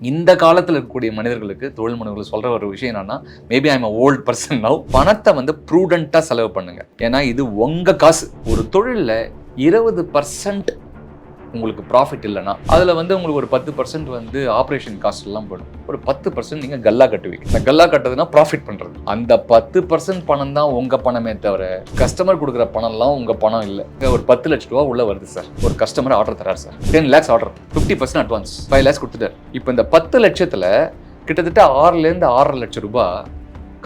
இந்த காலத்தில் இருக்கக்கூடிய மனிதர்களுக்கு தொழில் மனிதர்கள் சொல்கிற ஒரு விஷயம் என்னன்னா maybe I'm old person now பணத்தை வந்து ப்ரூடெண்ட்டாக செலவு பண்ணுங்க. ஏன்னா இது உங்கள் காசு. ஒரு தொழிலில் இருபது பர்சன்ட் உங்களுக்கு ப்ராஃபிட் இல்லைனா அதில் வந்து உங்களுக்கு ஒரு பத்து பர்சன்ட் வந்து ஆப்ரேஷன் காஸ்ட் எல்லாம் போடும். ஒரு பத்து பர்சன்ட் நீங்கள் கல்லா கட்டுவீங்க இந்த கல்லா கட்டுறதுனா ப்ராஃபிட் பண்ணுறது அந்த பத்து பர்சன்ட் பணம் தான் உங்கள் பணமே தவிர கஸ்டமர் கொடுக்குற பணம்லாம் உங்கள் பணம் இல்லை. ஒரு பத்து லட்ச ரூபா உள்ளே வருது சார். ஒரு customer order தரார் sir. Ten lakhs order fifty percent advance five lakhs கொடுத்துட்டார். இப்போ இந்த பத்து லட்சத்தில் கிட்டத்தட்ட ஆறுலேருந்து ஆறரை லட்சம் ரூபாய்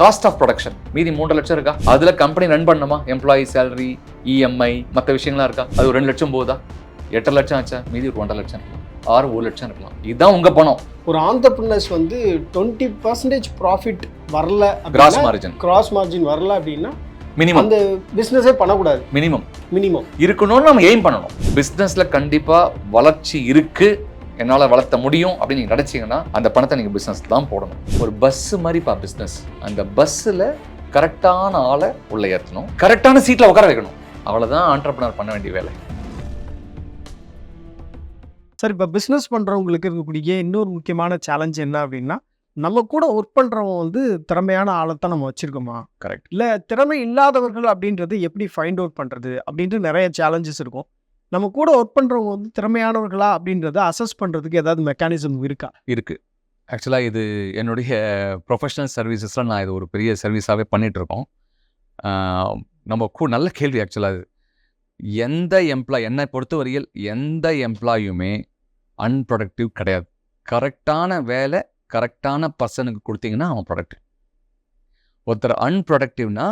காஸ்ட் ஆஃப் ப்ரொடக்ஷன் மீதி மூன்று லட்சம் இருக்கா? அதில் கம்பெனி ரன் பண்ணுமா எம்ப்ளாயி சேலரி இஎம்ஐ மற்ற விஷயங்கள்லாம் இருக்கா? அது ஒரு ரெண்டு லட்சம் போகுதா? எட்டரை லட்சம் ஆச்சா? மீதி ஒரு ஒன்றரை லட்சம் இருக்கலாம். ஆறு ஒரு லட்சம் இருக்கலாம். இதுதான் உங்க பணம். ஒரு ஆண்டர்பிரினர்ஸ் வந்து டுவெண்ட்டி பர்சன்டேஜ் ப்ராஃபிட் வரல கிராஸ் மார்ஜின் கிராஸ் மார்ஜின் வரல அப்படின்னா மினிமம் அந்த பிஸ்னஸே பண்ணக்கூடாது. மினிமம் மினிமம் இருக்கணும்னு நம்ம எய்ம் பண்ணணும். பிஸ்னஸ்ல கண்டிப்பா வளர்ச்சி இருக்கு. என்னால் வளர்த்த முடியும் அப்படின்னு நீங்கள் நினச்சிங்கன்னா அந்த பணத்தை நீங்கள் பிஸ்னஸ் தான் போடணும். ஒரு பஸ் மாதிரிப்பா பிஸ்னஸ் அந்த பஸ்ஸில் கரெக்டான ஆளை உள்ள ஏற்றணும் கரெக்டான சீட்டில் உட்கார வைக்கணும். அவ்வளோதான் ஆண்டர்பனர் பண்ண வேண்டிய வேலை. சார் இப்போ பிஸ்னஸ் பண்ணுறவங்களுக்கு இருக்கக்கூடிய இன்னொரு முக்கியமான சேலஞ்ச் என்ன அப்படின்னா நம்ம கூட ஒர்க் பண்ணுறவங்க வந்து திறமையான ஆளைத்தான் நம்ம வச்சிருக்கோமா? கரெக்ட் இல்லை திறமை இல்லாதவர்கள் அப்படின்றது எப்படி ஃபைண்ட் அவுட் பண்ணுறது அப்படின்ட்டு நிறைய சேலஞ்சஸ் இருக்கும். நம்ம கூட ஒர்க் பண்ணுறவங்க வந்து திறமையானவர்களா அப்படின்றத அசஸ் பண்ணுறதுக்கு ஏதாவது மெக்கானிசம் இருக்கா? இருக்கு. ஆக்சுவலாக இது என்னுடைய ப்ரொஃபஷனல் சர்வீசஸில் நான் இது ஒரு பெரிய சர்வீஸாகவே பண்ணிகிட்ருக்கோம் நம்ம கூ நல்ல கேள்வி ஆக்சுவலாக இது. எந்த எம்ப்ளாய் என்னை பொறுத்தவரையில் எந்த எம்ப்ளாயுமே அன்ப்ரொடக்டிவ் கிடையாது. கரெக்டான வேலை கரெக்டான பர்சனுக்கு கொடுத்தீங்கன்னா அவன் ப்ரொடக்டிவ் ஒருத்தர் அன்ப்ரொடக்டிவ்னா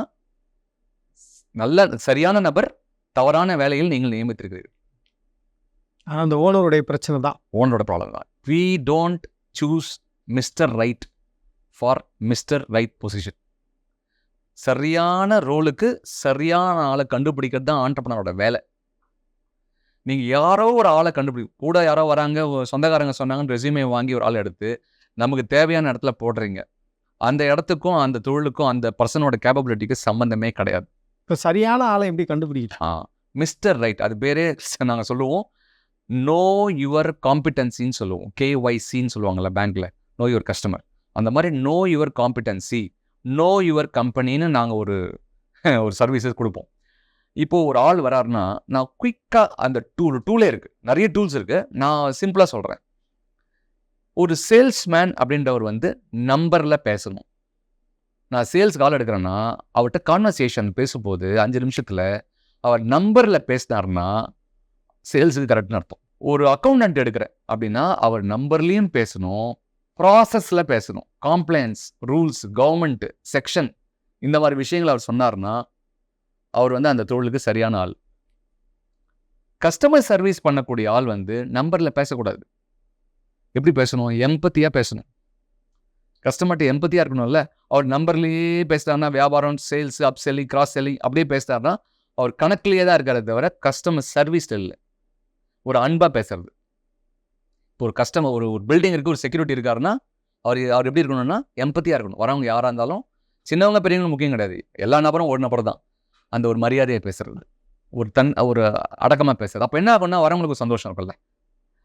நல்ல சரியான நபர் தவறான வேலையில் நீங்கள் நியமித்திருக்கிறீர்கள். ஆனால் அந்த ஓனருடைய பிரச்சனை தான். ஓனரோட ப்ராப்ளம் தான். We don't choose mister right for mister right position சரியான ரோலுக்கு சரியான ஆளை கண்டுபிடிக்கிறது தான் ஆண்டர்பனரோட வேலை. நீங்கள் யாரோ ஒரு ஆளை கண்டுபிடி கூட யாரோ வராங்க சொந்தக்காரங்க சொன்னாங்கன்னு ரெசியூமே வாங்கி ஒரு ஆள் எடுத்து நமக்கு தேவையான இடத்துல போடுறீங்க. அந்த இடத்துக்கும் அந்த தொழிலுக்கும் அந்த பர்சனோட கேப்பபிலிட்டிக்கு சம்மந்தமே கிடையாது. இப்போ சரியான ஆளை எப்படி கண்டுபிடிக்கலாம் மிஸ்டர் ரைட் அது பேரே நாங்கள் சொல்லுவோம். நோ யுவர் காம்பிட்டன்சின்னு சொல்லுவோம். கேஒய்சின்னு சொல்லுவாங்கல்ல பேங்க்ல நோ யுவர் கஸ்டமர் அந்த மாதிரி no your competency no your கம்பெனின்னு நாங்கள் ஒரு ஒரு சர்வீசஸ் கொடுப்போம். இப்போ ஒரு ஆள் வராருன்னா நான் குயிக்காக அந்த டூல் டூலே இருக்குது நிறைய டூல்ஸ் இருக்குது நான் சிம்பிளாக சொல்கிறேன் ஒரு சேல்ஸ்மேன் அப்படின்றவர் வந்து நம்பரில் பேசணும். நான் சேல்ஸ் கால் எடுக்கிறேன்னா அவர்கிட்ட கான்வர்சேஷன் பேசும்போது அஞ்சு நிமிஷத்தில் அவர் நம்பரில் பேசினார்னா சேல்ஸுக்கு கரெக்ட்னு அர்த்தம். ஒரு அக்கௌண்டன்ட் எடுக்கிறேன் அப்படின்னா அவர் நம்பர்லேயும் பேசணும் ப்ராசஸில் பேசணும். காம்ப்ளைன்ஸ் ரூல்ஸ் கவர்மெண்ட்டு செக்ஷன் இந்த மாதிரி விஷயங்கள் அவர் சொன்னார்னா அவர் வந்து அந்த தொழிலுக்கு சரியான ஆள். கஸ்டமர் சர்வீஸ் பண்ணக்கூடிய ஆள் வந்து நம்பரில் பேசக்கூடாது. எப்படி பேசணும்? எம்பத்தியாக பேசணும். கஸ்டமர்கிட்ட எம்பத்தியாக இருக்கணும்ல அவர் நம்பர்லேயே பேசுகிறாருன்னா வியாபாரம் sales up selling cross selling அப்படியே பேசுகிறாருன்னா அவர் கணக்குலேயே தான் இருக்காரே தவிர கஸ்டமர் சர்வீஸ் இல்லை. ஒரு அன்பாக பேசுறது. இப்போ ஒரு கஸ்டமர் ஒரு ஒரு பில்டிங் இருக்குது ஒரு செக்யூரிட்டி இருக்காருன்னா அவர் அவர் எப்படி இருக்கணும்னா எம்பத்தியாக இருக்கணும். வரவங்க யாராக இருந்தாலும் சின்னவங்க பெரியவங்க முக்கியம் கிடையாது. எல்லா நபரும் ஒரு நபர் தான். அந்த ஒரு மரியாதையை பேசுறது. ஒரு தன் ஒரு அடக்கமாக பேசுறது. அப்போ என்ன பண்ணால் வரவங்களுக்கு சந்தோஷம் இருக்கும்ல.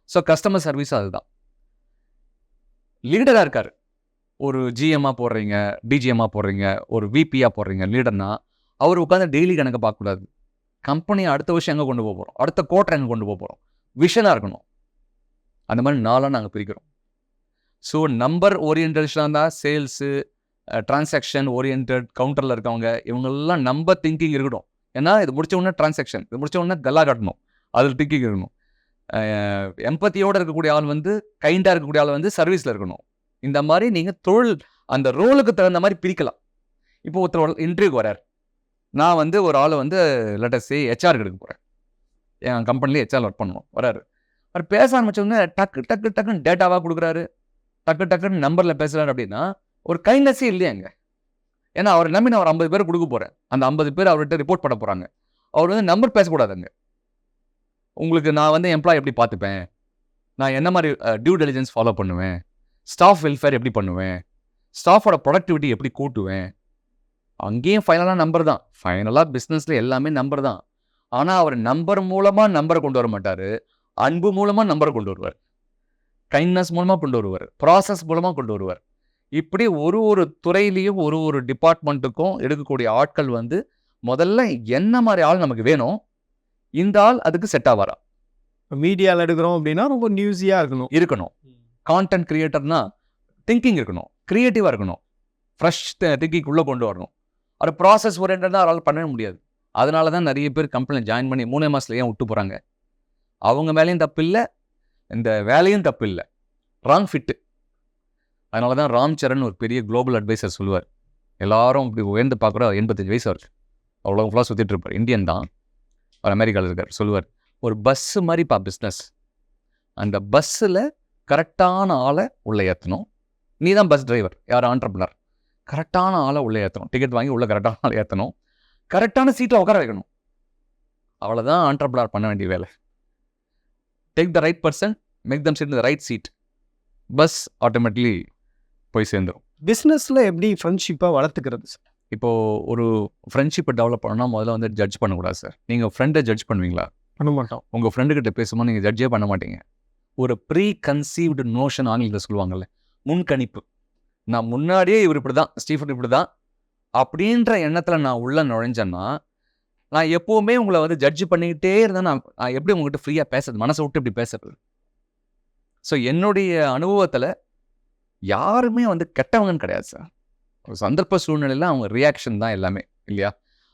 ஸோ கஸ்டமர் சர்வீஸ் அதுதான். லீடராக இருக்கார். ஒரு ஜிஎம்மாக போடுறீங்க டிஜிஎம்மாக போடுறீங்க ஒரு விபியாக போடுறீங்க லீடர்னா அவர் உட்காந்து டெய்லி கணக்கு பார்க்கக்கூடாது. கம்பெனியை அடுத்த வருஷம் எங்கே கொண்டு போக போகிறோம் அடுத்த கோட்டர் எங்கே கொண்டு போக போகிறோம் விஷனாக இருக்கணும். அந்த மாதிரி நாளாக நாங்கள் பிரிக்கிறோம். ஸோ நம்பர் ஓரியன்டேஷனாக இருந்தால் சேல்ஸு டிரான்சாக்ஷன் ஓரியன்ட் கவுண்டரில் இருக்கவங்க இவங்கெல்லாம் நம்ம திங்கிங் இருக்கட்டும் ஏன்னா இது முடிச்ச உடனே டிரான்சாக்ஷன் இது முடிச்ச உடனே கல்லா காட்டணும். அதில் திங்கிங் இருக்கணும். எம்பத்தியோடு இருக்கக்கூடிய ஆள் வந்து கைண்டாக இருக்கக்கூடிய ஆள் வந்து சர்வீஸில் இருக்கணும். இந்த மாதிரி நீங்கள் தொழில் அந்த ரோலுக்கு தகுந்த மாதிரி பிரிக்கலாம். இப்போ ஒருத்தர் இன்டர்வியூக்கு வரார் நான் வந்து ஒரு ஆளை வந்து லெட்டஸ்ஸே ஹெச்ஆர் எடுக்க போகிறேன் என் கம்பெனிலே ஹெச்ஆர் ஒர்க் பண்ணணும். வராரு அவர் பேச ஆரம்பிச்சோடனே டக்கு டக்கு டக்குன்னு டேட்டாவாக கொடுக்குறாரு. டக்கு டக்குன்னு நம்பரில் பேசுகிறாரு அப்படின்னா ஒரு கைண்ட்னஸே இல்லையாங்க. ஏன்னா அவரை நம்பி நான் ஒரு ஐம்பது பேர் கொடுக்க போகிறேன் அந்த ஐம்பது பேர் அவர்கிட்ட ரிப்போர்ட் பண்ண போகிறாங்க அவர் வந்து நம்பர் பேசக்கூடாதுங்க. உங்களுக்கு நான் வந்து எம்ப்ளாய் எப்படி பார்த்துப்பேன்? நான் என்ன மாதிரி டியூ டெலிஜென்ஸ் ஃபாலோ பண்ணுவேன்? ஸ்டாஃப் வெல்ஃபேர் எப்படி பண்ணுவேன்? ஸ்டாஃபோட ப்ரொடக்டிவிட்டி எப்படி கூட்டுவேன்? அங்கேயும் ஃபைனலாக நம்பர் தான். ஃபைனலாக பிஸ்னஸில் எல்லாமே நம்பர் தான். ஆனால் அவர் நம்பர் மூலமாக நம்பரை கொண்டு வர மாட்டார். அன்பு மூலமாக நம்பரை கொண்டு வருவார். கைண்ட்னஸ் மூலமாக கொண்டு வருவார். ப்ராசஸ் மூலமாக கொண்டு வருவார். இப்படி ஒரு ஒரு துறையிலையும் ஒரு ஒரு டிபார்ட்மெண்ட்டுக்கும் எடுக்கக்கூடிய ஆட்கள் வந்து முதல்ல என்ன மாதிரி ஆள் நமக்கு வேணும்? இந்த ஆள் அதுக்கு செட் ஆவாரா? மீடியாவில் எடுக்கிறோம் அப்படின்னா ரொம்ப நியூஸியாக இருக்கணும். இருக்கணும். கான்டென்ட் கிரியேட்டர்னா திங்கிங் இருக்கணும். க்ரியேட்டிவாக இருக்கணும். ஃப்ரெஷ் திங்கிங் உள்ளே கொண்டு வரணும். அது ப்ராசஸ் ஓரியன்டாக அவரால் பண்ண முடியாது. அதனால தான் நிறைய பேர் கம்பெனி ஜாயின் பண்ணி மூணே மாதத்துல ஏன் விட்டு போகிறாங்க அவங்க மேலேயும் தப்பு இல்லை இந்த வேலையும் தப்பு இல்லை. ராங் ஃபிட்டு அதனால தான் ராம் சரண் ஒரு பெரிய குளோபல் அட்வைசர் சொல்லுவார். எல்லாரும் இப்படி உயர்ந்து பார்க்குற எண்பத்தஞ்சு வயசு அவருக்கு அவ்வளோ ஃபுல்லாக சுற்றிட்டு இருப்பார். இந்தியன் தான். அவர் அமெரிக்காவில் இருக்கார். சொல்லுவார் ஒரு பஸ்ஸு மாதிரிப்பா பிஸ்னஸ் அந்த பஸ்ஸில் கரெக்டான ஆளை உள்ளே ஏற்றணும் நீ தான் பஸ் டிரைவர் யார்? ஆண்டர்பனர் கரெக்டான ஆளை உள்ளே ஏற்றணும் டிக்கெட் வாங்கி உள்ளே கரெக்டான ஆளை ஏற்றணும் கரெக்டான சீட்டில் உட்கார வைக்கணும். அவ்வளோதான் ஆண்டர்பனர் பண்ண வேண்டிய வேலை. Take the right person make them seat the right seat bus automatically போய் சேர்ந்துடும் பிஸ்னஸில் எப்படி ஃப்ரெண்ட்ஷிப்பை வளர்த்துக்கிறது சார் இப்போது ஒரு ஃப்ரெண்ட்ஷிப்பை டெவலப் பண்ணணும்னா முதல்ல வந்து ஜட்ஜ் பண்ணக்கூடாது சார் நீங்கள் ஃப்ரெண்டை ஜட்ஜ் பண்ணுவீங்களா? பண்ண மாட்டோம் உங்கள் ஃப்ரெண்டுக்கிட்ட பேசும்போது நீங்கள் ஜட்ஜே பண்ண மாட்டீங்க. ஒரு ப்ரீ கன்சீவ்டு நோஷன் ஆங்கிலத்தில் சொல்லுவாங்கல்ல முன்கணிப்பு. நான் முன்னாடியே இவர் இப்படி தான் ஸ்டீஃபன் இப்படி தான் அப்படின்ற எண்ணத்தில் நான் உள்ளே நுழைஞ்சேன்னா நான் எப்போவுமே உங்களை வந்து ஜட்ஜ் பண்ணிக்கிட்டே இருந்தேன் நான் எப்படி உங்ககிட்ட ஃப்ரீயாக பேசுறது? மனசை விட்டு இப்படி பேசுறது? ஸோ என்னுடைய அனுபவத்தில் யாருமே வந்து கெட்டவங்கன்னு கிடையாது சார் ஒரு சந்தர்ப்ப சூழ்நிலையில் அவங்க ரியாக்ஷன் தான் எல்லாமே இல்லையா?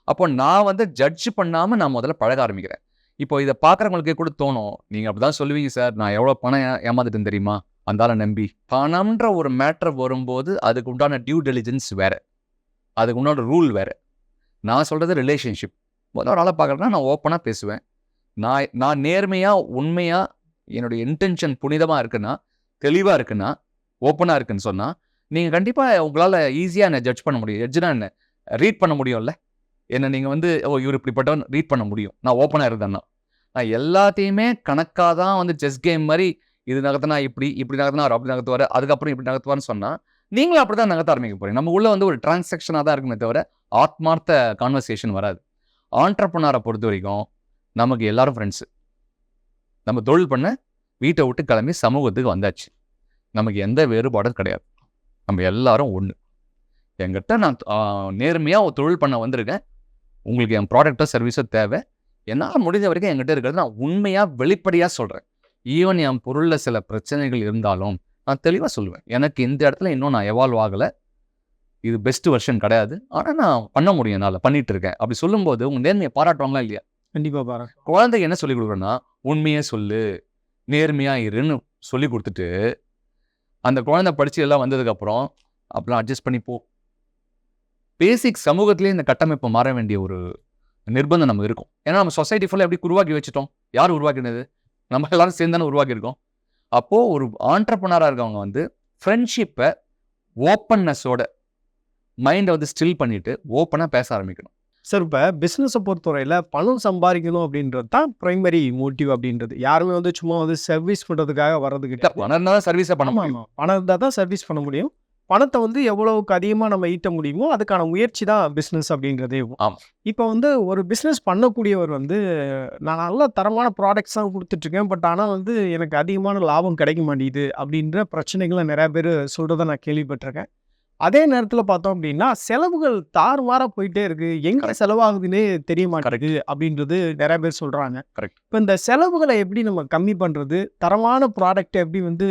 அப்போ நான் வந்து ஜட்ஜ் பண்ணாமல் நான் முதல்ல பழக ஆரம்பிக்கிறேன். இப்போ இதை பார்க்குறவங்களுக்கே கூட தோணும் நீங்கள் அப்படி தான் சொல்லுவீங்க சார் நான் எவ்வளோ பணம் ஏமாந்துட்டேன் தெரியுமா? அந்தால நம்பி. பணம்ன்ற ஒரு மேட்ரு வரும்போது அதுக்கு உண்டான டியூ டெலிஜென்ஸ் வேறு. அதுக்கு உண்டான ரூல் வேறு. நான் சொல்கிறது ரிலேஷன்ஷிப் முதல்ல ஒரு ஆளை பார்க்குறேன்னா நான் ஓப்பனாக பேசுவேன். நான் நான் நேர்மையாக உண்மையாக என்னுடைய இன்டென்ஷன் புனிதமாக இருக்குன்னா தெளிவாக இருக்குன்னா ஓப்பனாக இருக்குன்னு சொன்னால் நீங்கள் கண்டிப்பாக உங்களால் ஈஸியாக என்ன ஜட்ஜ் பண்ண முடியும். ஜட்ஜ்னா என்ன? ரீட் பண்ண முடியும்ல? என்ன நீங்கள் வந்து ஓ இவர் இப்படிப்பட்டவன் ரீட் பண்ண முடியும். நான் ஓப்பனாக இருந்தேன்னா. நான் எல்லாத்தையுமே கணக்காக தான் வந்து செஸ் கேம் மாதிரி இது நகர்த்தினா இப்படி இப்படி நகர்த்தினா அவர் அப்படி நகர்த்துவார் அதுக்கப்புறம் இப்படி நகர்த்துவார்னு சொன்னால் நீங்களும் அப்படி தான் நகர்த்த ஆரம்பிக்க போகிறீங்க நம்ம உள்ளே வந்து ஒரு டிரான்சாக்ஷனாக தான் இருக்குமே தவிர ஆத்மார்த்த கான்வர்சேஷன் வராது. ஆண்டர்பனாரை பொறுத்த வரைக்கும் நமக்கு எல்லாரும் ஃப்ரெண்ட்ஸு நம்ம தொழில் பண்ண வீட்டை விட்டு கிளம்பி சமூகத்துக்கு வந்தாச்சு. நமக்கு எந்த வேறுபாடும் கிடையாது. நம்ம எல்லாரும் ஒன்று என்கிட்ட நான் நேர்மையாக தொழில் பண்ண வந்திருக்கேன். உங்களுக்கு என் ப்ராடக்ட்டோ சர்வீஸோ தேவை. என்னால் முடிஞ்ச வரைக்கும் என்கிட்ட இருக்கிறது நான் உண்மையாக வெளிப்படையாக சொல்கிறேன் ஈவன் என் பொருளில் சில பிரச்சனைகள் இருந்தாலும் நான் தெளிவாக சொல்லுவேன். எனக்கு இந்த இடத்துல இன்னும் நான் எவால்வ் ஆகலை. இது பெஸ்ட் வெர்ஷன் கிடையாது. ஆனால் நான் பண்ண முடியும் என்னால். பண்ணிட்டு இருக்கேன். அப்படி சொல்லும்போது உங்கள் நேர்மையை பாராட்டுவாங்களா இல்லையா? கண்டிப்பாக பாரு. குழந்தைக்கு என்ன சொல்லி கொடுக்குறேன்னா உண்மையே சொல்லு. நேர்மையா இருன்னு சொல்லி கொடுத்துட்டு அந்த குழந்தை படித்து எல்லாம் வந்ததுக்கப்புறம் அப்புறம் அட்ஜஸ்ட் பண்ணி போ. பேசிக் சமூகத்திலே இந்த கட்டமைப்பு மாற வேண்டிய ஒரு நிர்பந்தம் நம்ம இருக்கும். ஏன்னா நம்ம சொசைட்டி ஃபுல்லாக எப்படி உருவாக்கி வச்சுட்டோம்? யார் உருவாக்கினது? நம்ம எல்லாரும் சேர்ந்து தானே உருவாக்கியிருக்கோம். அப்போது ஒரு ஆண்டர்பனராக இருக்கவங்க வந்து ஃப்ரெண்ட்ஷிப்பை ஓப்பன்னஸோட மைண்டை வந்து ஸ்டில் பண்ணிவிட்டு ஓப்பனாக பேச ஆரம்பிக்கணும். சார் இப்போ பிஸ்னஸை பொறுத்தவரையில் பணம் சம்பாதிக்கணும் அப்படின்றது தான் ப்ரைமரி மோட்டிவ் அப்படின்றது. யாருமே வந்து சும்மா வந்து சர்வீஸ் பண்ணுறதுக்காக வர்றது கிட்ட பணம் இருந்தால் சர்வீஸை பண்ண முடியும். பணம் இருந்தால் தான் சர்வீஸ் பண்ண முடியும். பணத்தை வந்து எவ்வளவுக்கு அதிகமாக நம்ம ஈட்ட முடியுமோ அதுக்கான முயற்சி தான் பிஸ்னஸ் அப்படின்றதே. இப்போ வந்து ஒரு பிஸ்னஸ் பண்ணக்கூடியவர் வந்து நான் நல்ல தரமான ப்ராடக்ட்ஸ் தான் கொடுத்துட்ருக்கேன். பட் ஆனால் வந்து எனக்கு அதிகமான லாபம் கிடைக்க மாட்டேங்குது அப்படின்ற பிரச்சனைகளை நிறைய பேர் சொல்கிறத நான் கேள்விப்பட்டிருக்கேன். அதே நேரத்தில் பார்த்தோம் அப்படின்னா செலவுகள் தாறுமாறா போயிட்டே இருக்கு. எங்க. செலவாகுதுன்னே தெரிய மாட்டேங்குது அப்படின்றது நிறைய பேர் சொல்றாங்க. Correct. இப்போ இந்த செலவுகளை எப்படி நம்ம கம்மி பண்றது? தரமான ப்ராடக்ட் எப்படி வந்து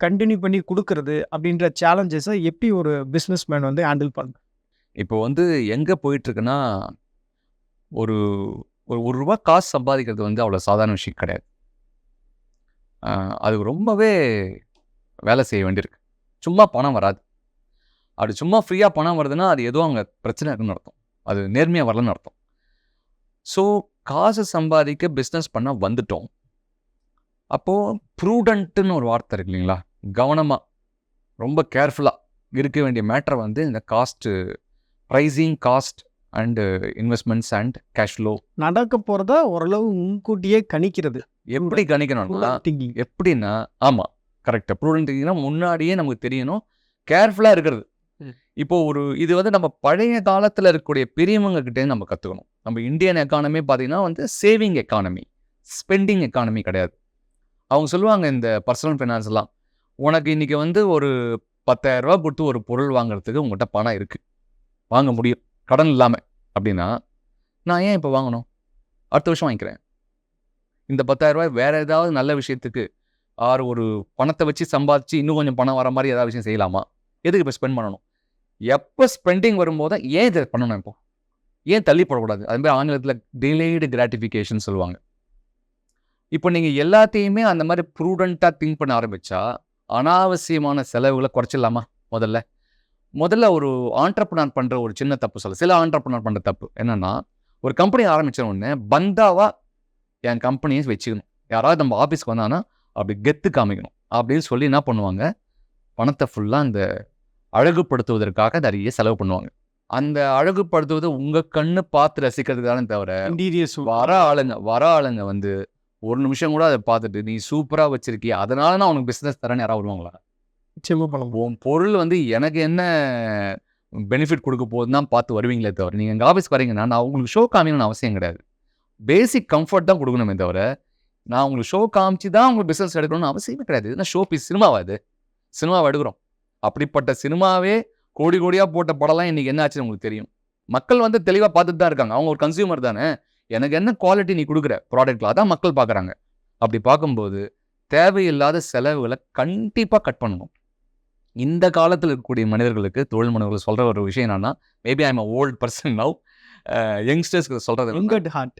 கண்டினியூ பண்ணி கொடுக்கறது? அப்படின்ற சேலஞ்சஸை எப்படி ஒரு பிஸ்னஸ் மேன் வந்து ஹேண்டில் பண்ண இப்போ வந்து எங்கே போயிட்டுருக்குன்னா ஒரு ஒரு ஒரு ரூபா காசு சம்பாதிக்கிறது வந்து அவ்வளோ சாதாரண விஷயம் கிடையாது. அது ரொம்பவே வேலை செய்ய வேண்டியிருக்கு. சும்மா பணம் வராது. அப்படி சும்மா ஃப்ரீயாக பணம் வருதுன்னா அது ஏதோ அங்கே பிரச்சனை இருக்குன்னு அர்த்தம். அது நேர்மையாக வரலன்னு அர்த்தம். ஸோ காசு சம்பாதிக்க பிஸ்னஸ் பண்ண வந்துட்டோம். அப்போது ப்ரூடண்ட்டுன்னு ஒரு வார்த்தை இருக்கு இல்லைங்களா? கவனமாக ரொம்ப கேர்ஃபுல்லாக இருக்க வேண்டிய மேட்டரை வந்து இந்த cost pricing cost and investments and cash flow நடக்க போறத ஓரளவு முன்கூட்டியே கணிக்கிறது. எப்படி கணிக்கணும்னா திங்கிங் எப்படின்னா ஆமாம் கரெக்டாக ப்ரூடென்ட்னா முன்னாடியே நமக்கு தெரியணும். கேர்ஃபுல்லாக இருக்கிறது. இப்போது இப்போ ஒரு இது வந்து நம்ம பழைய காலத்தில் இருக்கக்கூடிய பெரியவங்க கிட்டே நம்ம கற்றுக்கணும் நம்ம இந்தியன் எக்கானமி பார்த்தீங்கன்னா வந்து சேவிங் எக்கானமி ஸ்பெண்டிங் எக்கானமி கிடையாது அவங்க சொல்லுவாங்க இந்த பர்சனல் ஃபினான்ஸ்லாம் எல்லாம் உனக்கு இன்றைக்கி வந்து ஒரு பத்தாயிரம் 10,000 கொடுத்து ஒரு பொருள் வாங்குறதுக்கு உங்கள்கிட்ட பணம் இருக்குது வாங்க முடியும். கடன் இல்லாமல் அப்படின்னா, நான் ஏன் இப்போ வாங்கணும்? அடுத்த வருஷம் வாங்கிக்கிறேன். இந்த பத்தாயிரரூபாய் வேறு ஏதாவது நல்ல விஷயத்துக்கு, ஆர் ஒரு பணத்தை வச்சு சம்பாதிச்சு இன்னும் கொஞ்சம் பணம் வர மாதிரி ஏதாவது விஷயம் செய்யலாமா? எதுக்கு இப்போ ஸ்பெண்ட் பண்ணணும்? எப்போ ஸ்பெண்டிங் வரும்போது ஏன் இதை பண்ணணும் இப்போ? ஏன் தள்ளி போடக்கூடாது? அது மாதிரி ஆங்கிலத்தில் டிலேடு கிராட்டிஃபிகேஷன் சொல்லுவாங்க. இப்போ நீங்கள் எல்லாத்தையுமே அந்த மாதிரி ப்ரூடண்ட்டாக திங்க் பண்ண ஆரம்பித்தா அனாவசியமான செலவுகளை குறைச்சிடலாமா முதல்ல? முதல்ல ஒரு ஆண்டர்பனர் பண்ணுற ஒரு சின்ன தப்பு சொல்ல சில ஆண்டர்பனர் பண்ணுற தப்பு. என்னென்னா ஒரு கம்பெனி ஆரம்பித்த உடனே பந்தாவாக என் கம்பெனியை வச்சுக்கணும். யாராவது நம்ம ஆஃபீஸ்க்கு வந்தாங்கன்னா, அப்படி கெத்து காமிக்கணும். அப்படின்னு சொல்லி என்ன பண்ணுவாங்க, பணத்தை ஃபுல்லாக அந்த அழகுபடுத்துவதற்காக நெறைய செலவு பண்ணுவாங்க. அந்த அழகுபடுத்துவது உங்க கண்ணு பார்த்து ரசிக்கிறதுக்கு தானே தவிர, இன்டீரியர்ஸ் வர ஆளுங்க வர ஆளுங்க வந்து ஒரு நிமிஷம் கூட அத பார்த்துட்டு, "நீ சூப்பரா வச்சிருக்கியே, அதனால நான் உனக்கு பிசினஸ் தரேன்னு" யாராவது வருவாங்களா? நிச்சயமா பண்ண. உன் பொருள் வந்து எனக்கு என்ன பெனிஃபிட் குடுக்க போகுதுன்னு தான் பார்த்து வருவீங்களே தவிர, நீங்க எங்க ஆஃபீஸ்க்கு வரீங்கன்னா, நான் உங்களுக்கு ஷோ காமிக்கணும்னு அவசியம் கிடையாது. பேசிக் கம்ஃபோர்ட் தான் குடுக்கணுமே தவிர, நான் உங்களுக்கு ஷோ காமிச்சு தான் உங்களுக்கு பிசினஸ் எடுக்கணும்னு அவசியமே கிடையாது. என்ன ஷோ பீஸ் சினிமாவா இது? சினிமாவா எடுக்குறோம். அப்படிப்பட்ட சினிமாவே கோடி கோடியா போட்ட படம்லாம் இன்னைக்கு என்ன ஆச்சுன்னு உங்களுக்கு தெரியும். மக்கள் வந்து தெளிவா பார்த்துட்டு தான் இருக்காங்க. அவங்க ஒரு கன்சியூமர் தானே. எனக்கு என்ன குவாலிட்டி நீ குடுக்குற ப்ராடக்ட்ல அதான் மக்கள் பார்க்குறாங்க. அப்படி பார்க்கும்போது, தேவையில்லாத செலவுகள கண்டிப்பா கட் பண்ணணும். இந்த காலத்தில இருக்கக்கூடிய மனிதர்களுக்கு, தொழில் முனைவோர்களுக்கு சொல்ற ஒரு விஷயம் என்னன்னா, maybe I am a old person now. யங்ஸ்டர்ஸ்க்கு என்னன்னா at heart.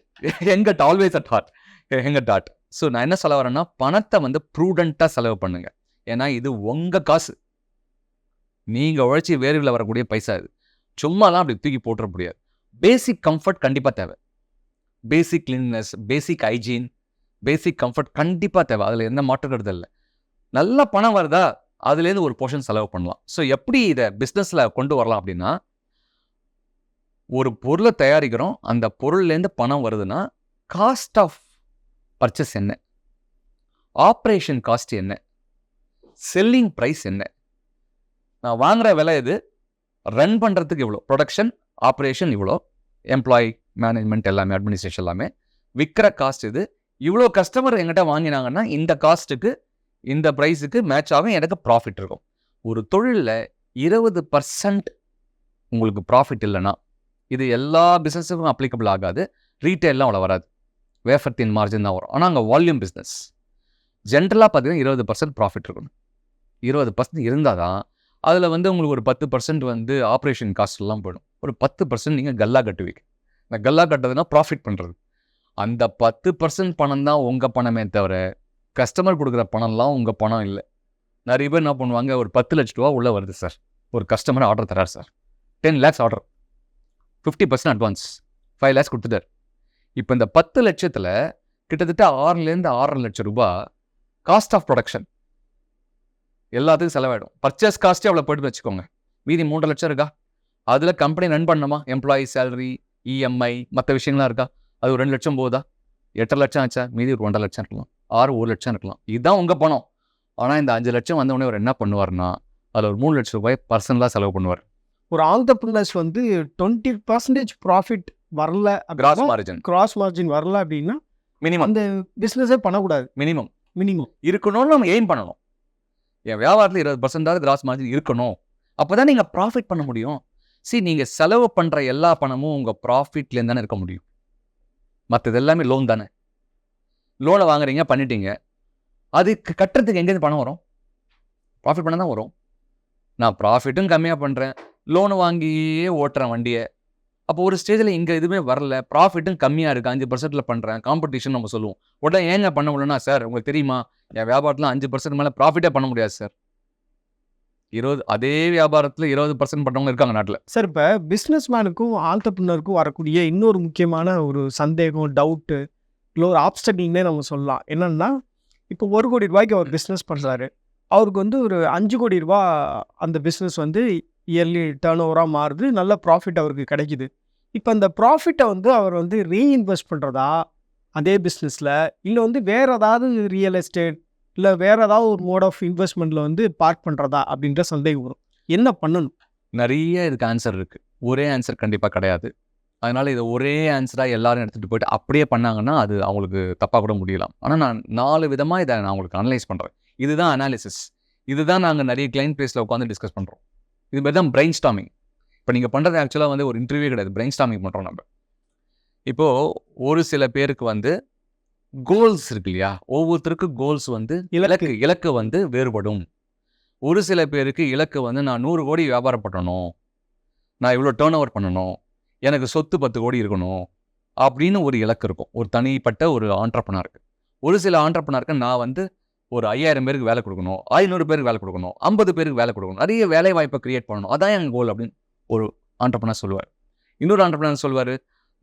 Young at always at heart. At heart. So நான் என்ன சொல்ல வரேன்னா, பணத்த வந்து ப்ரூடென்ட்டா செலவு பண்ணுங்க. ஏன்னா இது உங்க காசு. நீங்க உழைச்சி வேர்வையில வரக்கூடிய பைசா இது. சும்மாலாம் அப்படி தூக்கி போட்டுற முடியாது. பேசிக் கம்ஃபர்ட் கண்டிப்பா தேவை. Basic cleanness basic hygiene, basic comfort கண்டிப்பா தேவை. அதில் எந்த மாற்றம் கருத்தும் இல்லை நல்ல பணம் வருதா, அதுலேருந்து ஒரு போர்ஷன் செலவு பண்ணலாம். ஸோ எப்படி இத பிசினஸ்ல கொண்டு வரலாம் அப்படின்னா ஒரு பொருள தயாரிக்கிறோம். அந்த பொருள்லேருந்து பணம் வருதுன்னா, காஸ்ட் ஆஃப் பர்ச்சேஸ் என்ன? ஆப்ரேஷன் காஸ்ட் என்ன? செல்லிங் பிரைஸ் என்ன? நான் வாங்குற விலை இது. ரன் பண்ணுறதுக்கு இவ்வளோ. ப்ரொடக்ஷன் ஆப்ரேஷன் இவ்வளோ. எம்ப்ளாயி, மேனேஜ்மெண்ட் எல்லாமே, அட்மினிஸ்ட்ரேஷன் எல்லாமே. விற்கிற காஸ்ட் இது. இவ்வளோ கஸ்டமர் என்கிட்ட வாங்கினாங்கன்னா, இந்த காஸ்ட்டுக்கு, இந்த ப்ரைஸுக்கு மேட்சாகவும் எனக்கு ப்ராஃபிட் இருக்கும். ஒரு தொழிலில் இருபது பர்சன்ட் உங்களுக்கு ப்ராஃபிட் இல்லைன்னா இது எல்லா பிஸ்னஸுக்கும் அப்ளிகபிள் ஆகாது. ரீட்டைல்லாம் அவ்வளோ வராது. வேஃபர் தின் மார்ஜின் தான் வரும். ஆனால் அங்கே வால்யூம் பிஸ்னஸ் ஜென்ரலாக பார்த்தீங்கன்னா 20% ப்ராஃபிட் இருக்கணும். இருபது பர்சன்ட் இருந்தால் தான், அதில் வந்து உங்களுக்கு ஒரு 10% வந்து ஆப்ரேஷன் காஸ்ட்லாம் போயிடும். ஒரு 10% நீங்க கல்லா கட்டுவீங்க. இந்த கல்லா கட்டுறதுனா ப்ராஃபிட் பண்றது. அந்த 10% பணம் தான் உங்க பணமே தவிர, கஸ்டமர் கொடுக்குற பணம்லாம் உங்க பணம் இல்ல. நிறைய பேர் என்ன பண்ணுவாங்க, ஒரு பத்து லட்ச ரூபா உள்ள வருது சார். ஒரு customer order தரார் sir. 10 lakhs order. 50% advance. Five lakhs கொடுத்துட்டார் இப்ப இந்த 10,00,000த்துல கிட்டத்தட்ட 6லேருந்து 6,50,000 லட்சம் ரூபாய் காஸ்ட் ஆஃப் புரொடக்ஷன். எல்லாத்துக்கும் செலவாயிடும். பர்ச்சேஸ் காஸ்ட்டே அவ்வளோ போயிடுதுன்னு வச்சுக்கோங்க. மீதி 3,00,000 இருக்கா? அதில கம்பெனி ரன் பண்ணணுமா? எம்ப்ளாயி சேலரி, இஎம்ஐ மத்த விஷயங்கள்லாம் இருக்கா? அது ஒரு 2,00,000 போகுதா? 8,50,000 ஆச்சா? மீதி ஒரு 2,50,000 இருக்கலாம். 6, 1,00,000 இருக்கலாம். இதுதான் உங்க பணம். ஆனா இந்த 5,00,000 வந்த உடனே அவர் என்ன பண்ணுவாருன்னா, அதில ஒரு ரூ. 3,00,000 பர்சனலா செலவு பண்ணுவாரு. ஒரு ஆன்டர்பிரினர்ஸ் வந்து 20% ப்ராஃபிட் வரல கிராஸ் மார்ஜின். கிராஸ் மார்ஜின் வரல அப்படின்னா, மினிமம். அந்த பிசினஸே பண்ணக்கூடாது. மினிமம். மினிமம். இருக்கணும்னு நம்ம எய்ம் பண்ணணும். என் வியாபாரத்தில் இருபது பர்சன்டாவது கிராஸ் மார்ஜின் இருக்கணும். அப்பதான் நீங்கள் ப்ராஃபிட் பண்ண முடியும். சி நீங்கள் செலவு பண்ணுற எல்லா பணமும் உங்கள் ப்ராஃபிட்லேருந்து தானே இருக்க முடியும். மற்றது எல்லாமே லோன் தானே. லோனை வாங்குறீங்க, பண்ணிட்டீங்க. அதுக்கு கட்டுறதுக்கு எங்கேருந்து பணம் வரும்? ப்ராஃபிட் பண்ண தான் வரும். நான் ப்ராஃபிட்டும் கம்மியாக பண்ணுறேன் லோனு வாங்கியே ஓட்டுறேன் வண்டியை அப்போ ஒரு ஸ்டேஜில் இங்கே எதுவுமே வரல. ப்ராஃபிட்டும் கம்மியாக இருக்குது அஞ்சு பர்சன்ட்டில் பண்ணுறேன் காம்படிஷன் நம்ம சொல்லுவோம். உடனே ஏங்க பண்ண முடியலன்னா, சார் உங்களுக்கு தெரியுமா? என் வியாபாரத்தில் அஞ்சு பர்சன்ட் மேலே ப்ராஃபிட்டே பண்ண முடியாது சார். 20 அதே வியாபாரத்தில் இருபது பர்சன்ட் பண்ணவங்க இருக்காங்க நாட்டில் சார் இப்போ பிஸ்னஸ் மேனுக்கும், ஆன்டர்பிரினருக்கும் வரக்கூடிய இன்னொரு முக்கியமான ஒரு சந்தேகம், டவுட்டு, இல்லை ஒரு ஆப்ஸ்டக்கிள்னே நம்ம சொல்லலாம். என்னென்னா இப்போ ஒரு கோடி ரூபாய்க்கு அவர் பிஸ்னஸ் பண்ணுறாரு அவருக்கு வந்து ஒரு அஞ்சு கோடி ரூபா அந்த பிஸ்னஸ் வந்து இயர்லி டர்ன் ஓவராக மாறுது. நல்ல ப்ராஃபிட் அவருக்கு கிடைக்குது. இப்போ அந்த ப்ராஃபிட்டை வந்து அவர் வந்து ரீஇன்வெஸ்ட் பண்ணுறதா அதே பிஸ்னஸில் இல்லை வந்து வேறு ஏதாவது ரியல் எஸ்டேட், இல்லை வேறு ஏதாவது ஒரு மோட் ஆஃப் இன்வெஸ்ட்மெண்ட்டில் வந்து பார்க் பண்ணுறதா அப்படின்ற சந்தேகம் வரும். என்ன பண்ணணும்? நிறைய இதுக்கு ஆன்சர் இருக்குது ஒரே ஆன்சர் கண்டிப்பாக கிடையாது. அதனால் இதை ஒரே ஆன்சராக எல்லாரும் எடுத்துகிட்டு போயிட்டு அப்படியே பண்ணாங்கன்னா, அது அவங்களுக்கு தப்பாக கூட முடியலாம். ஆனால் நான் நாலு விதமாக இதை நான் உங்களுக்கு அனலைஸ் பண்ணுறேன் இதுதான் அனாலிசிஸ். இதுதான் நாங்கள் நிறைய கிளைண்ட் பிளேஸில் உட்காந்து டிஸ்கஸ் பண்ணுறோம் இது மாதிரி தான் பிரெயின் ஸ்டாமிங் இப்போ நீங்கள் பண்ணுறது ஆக்சுவலாக வந்து ஒரு இன்டர்வியூ கிடையாது. பிரெயின் ஸ்டாமிங் பண்ணுறோம் நம்ம. இப்போது ஒரு சில பேருக்கு வந்து கோல்ஸ் இருக்கு இல்லையா? ஒவ்வொருத்தருக்கு கோல்ஸ் வந்து இலக்கு. இலக்கு இலக்கு வந்து வேறுபடும். ஒரு சில பேருக்கு இலக்கு வந்து நான் நூறு கோடி வியாபாரம் பண்ணணும். நான் இவ்வளோ டேர்ன் ஓவர் பண்ணணும். எனக்கு சொத்து பத்து கோடி இருக்கணும். அப்படின்னு ஒரு இலக்கு இருக்கும். ஒரு தனிப்பட்ட ஒரு ஆண்டர்பனருக்கு ஒரு சில ஆண்டர்பனருக்கு நான் வந்து ஒரு ஐயாயிரம் பேருக்கு வேலை கொடுக்கணும் ஐநூறு பேருக்கு வேலை கொடுக்கணும் ஐம்பது பேருக்கு வேலை கொடுக்கணும் நிறைய வேலை வாய்ப்பை க்ரியேட் பண்ணணும். அதான் என் கோல் அப்படின்னு ஒரு ஆண்டர்பனர் சொல்லுவார். இன்னொரு ஆண்டர்பனர் சொல்வார்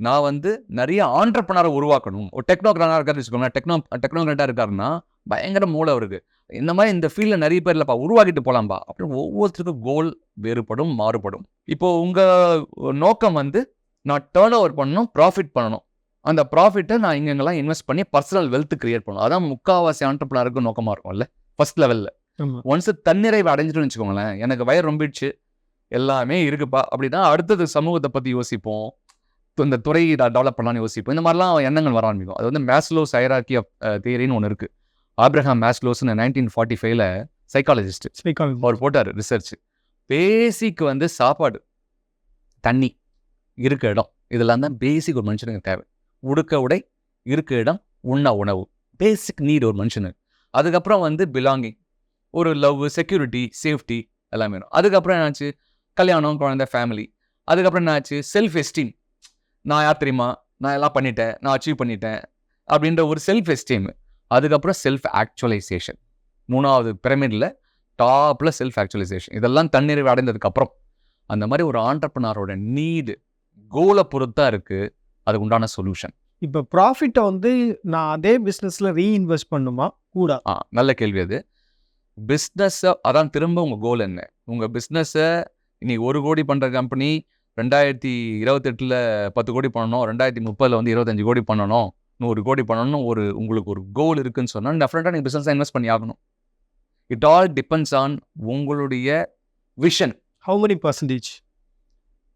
நான் வந்து நிறைய ஆண்டர்பனரை உருவாக்கணும். ஒரு டெக்னோக்ரானாக இருக்காரு வச்சுக்கோங்களேன் டெக்னோ டெக்னோக்ராட்டாக இருக்காருன்னா பயங்கர மூளை அவருக்கு. இந்த மாதிரி இந்த ஃபீல்டில் நிறைய பேர் இல்லைப்பா உருவாக்கிட்டு போகலாம்பா அப்படின்னு ஒவ்வொருத்தருக்கும் கோல் வேறுபடும் மாறுபடும். இப்போது உங்கள் நோக்கம் வந்து நான் டேர்ன் ஓவர் பண்ணணும் ப்ராஃபிட் பண்ணணும். அந்த ப்ராஃபிட்டை நான் இங்கெங்கெல்லாம் இன்வெஸ்ட் பண்ணி பர்சனல் வெல்த் கிரியேட் பண்ணணும். அதான் முக்காவாசி ஆண்டர்பனருக்கு நோக்கமாக இருக்கும்ல ஃபர்ஸ்ட் லெவலில். ஒன்ஸ் தன்னிறைவு அடைஞ்சிட்டுன்னு வச்சுக்கோங்களேன் எனக்கு வயர் ரொம்பிடுச்சு எல்லாமே இருக்குப்பா. அப்படின்னா அடுத்தது சமூகத்தை பற்றி யோசிப்போம். இந்த துறையை டெவலப் பண்ணலாம்னு யோசிப்போம். இந்த மாதிரிலாம் எண்ணங்கள் வர ஆரம்பிக்கும். அது வந்து மேஸ்லோஸ் ஹைரார்கி ஆஃப் தியரின்னு ஒன்று இருக்குது ஆப்ரஹாம் மேஸ்லோஸ்னு நைன்டீன் ஃபார்ட்டி ஃபைவ்ல சைக்காலஜிஸ்ட் Psychology. அவர் போட்டார் ரிசர்ச் பேசிக் வந்து சாப்பாடு தண்ணி இருக்க இடம். இதெல்லாம் தான் பேசிக் ஒரு மனுஷனுக்கு தேவை. உடுக்க உடை இருக்க இடம் உண்ண உணவு. பேசிக் நீட் ஒரு மனுஷனுக்கு. அதுக்கப்புறம் வந்து பிலாங்கிங் ஒரு லவ் செக்யூரிட்டி சேஃப்டி எல்லாமே வேணும் அதுக்கப்புறம் என்னாச்சு? கல்யாணம் குழந்தை ஃபேமிலி அதுக்கப்புறம் என்னாச்சு? செல்ஃப் எஸ்டீம் நான் யார் தெரியுமா? நான் எல்லாம் பண்ணிட்டேன். நான் அச்சீவ் பண்ணிட்டேன். அப்படின்ற ஒரு செல்ஃப் எஸ்டீம் அதுக்கப்புறம் செல்ஃப் ஆக்சுவலைசேஷன் மூணாவது பிரமிடில் டாப்பில் செல்ஃப் ஆக்சுவலைசேஷன் இதெல்லாம் தன்னிறைவு அடைந்ததுக்கப்புறம். அந்த மாதிரி ஒரு ஆண்டர்பனாரோட நீடு கோலை பொறுத்தா இருக்குது அதுக்கு உண்டான சொல்யூஷன் இப்ப ப்ராஃபிட்டை வந்து நான் அதே பிசினஸ்ல ரீஇன்வெஸ்ட் பண்ணுமா? கூட. ஆ நல்ல கேள்வி அது. பிஸ்னஸை அதான் திரும்ப உங்கள் கோல் என்ன? உங்கள் பிஸ்னஸை இன்னைக்கு ஒரு கோடி பண்ணுற கம்பெனி ரெண்டாயிரத்தி இருபத்தெட்டில் பத்து கோடி பண்ணணும் ரெண்டாயிரத்தி முப்பதில் வந்து இருபத்தஞ்சு கோடி பண்ணணும் நூறு கோடி பண்ணணும் ஒரு உங்களுக்கு ஒரு கோல் இருக்குன்னு சொன்னால் டெஃபினட்டாக நீங்கள் பிஸ்னஸை இன்வெஸ்ட் பண்ணி ஆகணும். இட் ஆல் டிபெண்ட்ஸ் ஆன் உங்களுடைய விஷன் ஹவு many பர்சன்டேஜ்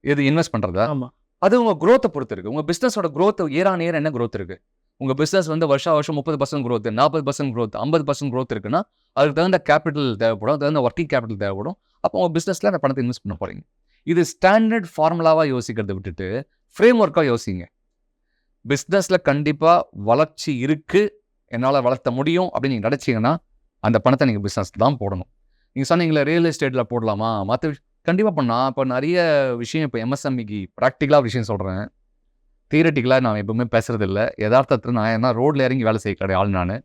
எது இன்வெஸ்ட் பண்ணுறதா ஆமா. அது உங்கள் க்ரோத்தை பொறுத்து இருக்குது உங்கள் பிஸ்னஸோட growth ஏறா நேரம் என்ன க்ரோத் இருக்குது உங்கள் பிஸ்னஸ் வந்து வருஷம் வருஷம் முப்பது பர்சன்ட் க்ரோத் நாற்பது பர்சன்ட் குரோத் ஐம்பது பர்சன்ட் க்ரோத் இருக்குன்னா அதுக்கு தகுந்த கேபிட்டல் தேவைப்படும் தகுந்த ஒர்க்கிங் கேபிட்டல் தேவைப்படும். அப்போ உங்கள் பிஸ்னஸில் அந்த பணத்தை இன்வெஸ்ட் பண்ண போகிறீங்க இது ஸ்டாண்டர்ட் ஃபார்முலாவாக யோசிக்கிறத விட்டுட்டு ஃப்ரேம் ஒர்க்காக யோசிங்க. பிஸ்னஸில் கண்டிப்பாக வளர்ச்சி இருக்குது என்னால் வளர்த்த முடியும் அப்படின்னு நீங்கள் நினச்சிங்கன்னா அந்த பணத்தை நீங்கள் பிஸ்னஸ் தான் போடணும். நீங்கள் சொன்னீங்களே ரியல் எஸ்டேட்டில் போடலாமா? மற்ற கண்டிப்பாக பண்ணலாம் இப்போ நிறைய விஷயம் இப்போ எம்எஸ்எம்இக்கு ப்ராக்டிக்கலாக விஷயம் சொல்கிறேன் தியரட்டிக்கலாக நான் எப்பவுமே பேசுகிறதில்ல இல்லை யதார்த்தத்தில் நான் என்ன ரோட்ல இறங்கி வேலை செய்ய கிடையாது ஆள் நான்.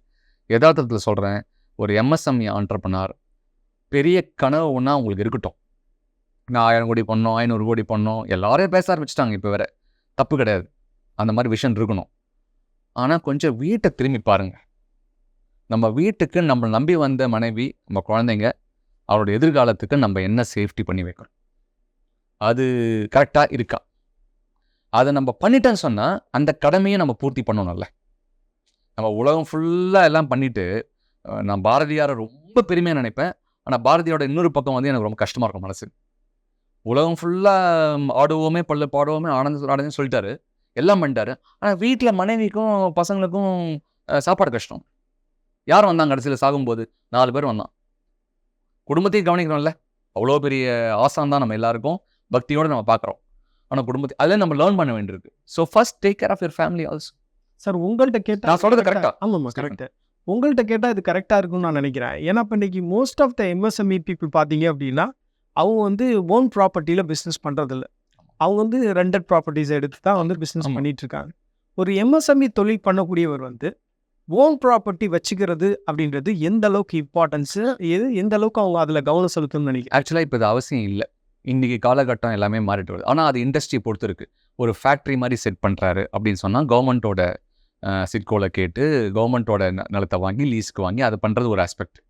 யதார்த்தத்தில் சொல்கிறேன் ஒரு எம்எஸ்எம்இ ஆண்டர்பனார் பெரிய கனவு ஒன்றா உங்களுக்கு இருக்கட்டும். நான் ஆயிரம் கோடி பண்ணோம் ஐநூறு கோடி பண்ணோம் எல்லாரையும் பேச ஆரம்பிச்சிட்டாங்க இப்போ வேற. தப்பு கிடையாது. அந்த மாதிரி விஷன் இருக்கணும். ஆனால் கொஞ்சம் வீட்டை திரும்பி பாருங்கள் நம்ம வீட்டுக்கு நம்ம நம்பி வந்த மனைவி நம்ம குழந்தைங்க அவரோட எதிர்காலத்துக்கு நம்ம என்ன சேஃப்டி பண்ணி வைக்கணும்? அது கரெக்டாக இருக்கா? அதை நம்ம பண்ணிட்டேன்னு சொன்னால் அந்த கடமையை நம்ம பூர்த்தி பண்ணணும்ல. நம்ம உலகம் ஃபுல்லாக எல்லாம் பண்ணிவிட்டு நான் பாரதியாரை ரொம்ப பெருமையாக நினைப்பேன். ஆனால் பாரதியோட இன்னொரு பக்கம் வந்து எனக்கு ரொம்ப கஷ்டமாக இருக்கும் மனசு. உலகம் ஃபுல்லாக ஆடுவோமே பல்லு பாடுவோமே ஆனந்த ஆனந்தம் சொல்லிட்டாரு. எல்லாம் பண்ணிட்டாரு. ஆனால் வீட்டில் மனைவிக்கும் பசங்களுக்கும் சாப்பாடு கஷ்டம். யார் வந்தாங்க கடைசியில் சாகும்போது? நாலு பேர் வந்தான் குடும்பத்தையும் கவனிக்கிறோம்ல. அவ்வளோ பெரிய ஆசான் தான் நம்ம எல்லாருக்கும் பக்தியோடு நம்ம பார்க்குறோம். ஆனால் குடும்பத்தை அதில் நம்ம லேர்ன் பண்ண வேண்டியிருக்கு. So first take care of your family also sir உங்கள்கிட்ட கேட்டா நான் சொல்றது correct ஆ? ஆமாம்மா கரெக்ட் உங்கள்கிட்ட கேட்டால் இது கரெக்டாக இருக்கும்னு நான் நினைக்கிறேன். ஏன்னா இப்போ இன்னைக்கு most of the MSME people பார்த்தீங்க அப்படின்னா அவங்க வந்து ஓன் ப்ராப்பர்ட்டியில் பிஸ்னஸ் பண்ணுறதில்ல அவங்க வந்து ரெண்டட் ப்ராப்பர்ட்டிஸ் எடுத்து தான் வந்து பிஸ்னஸ் இருக்காங்க. ஒரு எம்எஸ்எம்இ தொழில் பண்ணக்கூடியவர் வந்து ஓன் ப்ராப்பர்ட்டி வச்சுக்கிறது அப்படின்றது எந்த அளவுக்கு இம்பார்ட்டன்ஸு எது எந்த அளவுக்கு அவங்க அதில் கவனம் செலுத்தணும்னு நினைக்கிறேன் ஆக்சுவலாக இப்போ இது அவசியம் இல்லை. இன்றைக்கி காலகட்டம் எல்லாமே மாறிட்டு வருது. ஆனால் அது இண்டஸ்ட்ரி பொறுத்துருக்கு ஒரு ஃபேக்ட்ரி மாதிரி செட் பண்ணுறாரு அப்படின்னு சொன்னால் கவர்மெண்ட்டோட சிட்கோலை கேட்டு கவர்மெண்ட்டோட நிலத்தை வாங்கி லீஸ்க்கு வாங்கி அது பண்ணுறது ஒரு ஆஸ்பெக்ட்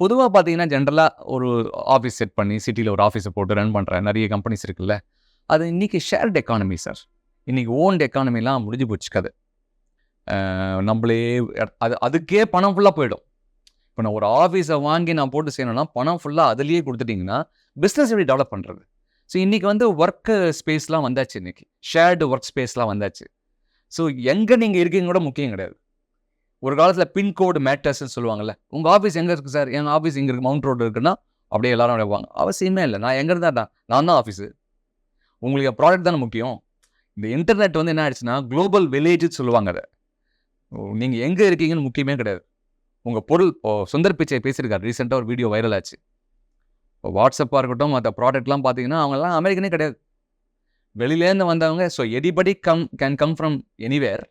பொதுவாக பார்த்தீங்கன்னா ஜென்ரலாக ஒரு ஆஃபீஸ் செட் பண்ணி சிட்டியில் ஒரு ஆஃபீஸை போட்டு ரன் பண்ணுற நிறைய கம்பெனிஸ் இருக்குல்ல. அது இன்றைக்கி ஷேர்ட் எக்கானமி சார் இன்றைக்கி ஓன்ட் எக்கானமிலாம் முடிஞ்சு போச்சு கதை. நம்மளே அது அதுக்கே பணம் ஃபுல்லாக போயிடும். இப்போ நான் ஒரு ஆஃபீஸை வாங்கி நான் போட்டு செய்யணும்னா பணம் ஃபுல்லாக அதுலேயே கொடுத்துட்டிங்கன்னா பிஸ்னஸ் எப்படி டெவலப் பண்ணுறது ஸோ இன்றைக்கி வந்து ஒர்க்கு ஸ்பேஸ்லாம் வந்தாச்சு இன்றைக்கி ஷேர்டு ஒர்க் ஸ்பேஸ்லாம் வந்தாச்சு. ஸோ எங்கே நீங்கள் இருக்கீங்க கூட முக்கியம் கிடையாது. ஒரு காலத்தில் பின்கோடு மேட்டர்ஸ்னு சொல்லுவாங்கல்ல. உங்கள் ஆஃபீஸ் எங்கே இருக்குது சார் எங்கள் ஆஃபீஸ் இங்கே இருக்குது மவுண்ட் ரோடு இருக்குன்னா அப்படியே எல்லாரும் வைப்பாங்க அவசியமே இல்லை. நான் எங்கே இருந்தா நான் தான் ஆஃபீஸு உங்களுக்கு ப்ராடக்ட் தானே முக்கியம். இந்த இன்டர்நெட் வந்து என்ன ஆயிடுச்சுன்னா குளோபல் வில்லேஜ்னு சொல்லுவாங்க அதை. நீங்கள் எங்கே இருக்கீங்கன்னு முக்கியமே கிடையாது. உங்கள் பொருள் இப்போ சுந்தர் பிச்சை பேசியிருக்காரு. ரீசெண்டாக ஒரு வீடியோ வைரல் ஆச்சு. இப்போ வாட்ஸ்அப்பாக இருக்கட்டும் மற்ற ப்ராடக்ட்லாம் பார்த்தீங்கன்னா அவங்கெல்லாம் அமெரிக்கனே கிடையாது. வெளியிலேருந்து வந்தவங்க so everybody come can come from anywhere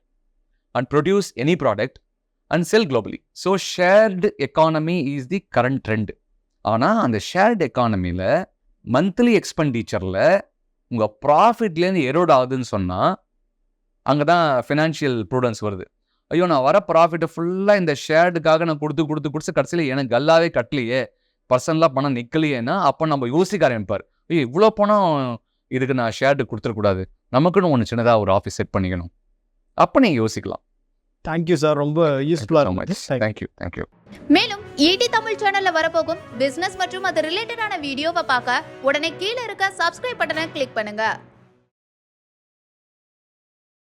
and produce any product and sell globally so shared economy is the current trend ஆனால் அந்த ஷேர்டு எக்கானமியில் மந்த்லி எக்ஸ்பெண்டிச்சரில் உங்கள் ப்ராஃபிட்லேருந்து எரோட் ஆகுதுன்னு சொன்னால் அங்கே தான் ஃபினான்ஷியல் ப்ரூடன்ஸ் வருது. ஐயோ நான் வர ப்ராஃபிட்டை ஃபுல்லாக இந்த ஷேர்டுக்காக நான் கொடுத்து கொடுத்து கொடுத்து கடைசியில் எனக்கு கல்லாவே கட்டலையே. பர்சனலாக பணம் நிற்கலையேன்னா அப்போ நம்ம யோசிக்க ஆரம்பிப்பார் ஐயோ இவ்வளோ பணம் இதுக்கு நான் ஷேர்டு கொடுத்துடக்கூடாது. நமக்குன்னு ஒன்று சின்னதாக ஒரு ஆஃபீஸ் செட் பண்ணிக்கணும். அப்போ நீங்கள் யோசிக்கலாம். தேங்க்யூ சார் ரொம்ப யூஸ்ஃபுல்லாக இருக்கும் தேங்க்யூ தேங்க்யூ மேலும் ஈடி தமிழ் சேனல்ல வரப்போகும் பிசினஸ் மற்றும் அது ரிலேட்டடான வீடியோவை பார்க்க உடனே கீழே இருக்க சப்ஸ்கிரைப் பட்டனை கிளிக் பண்ணுங்க.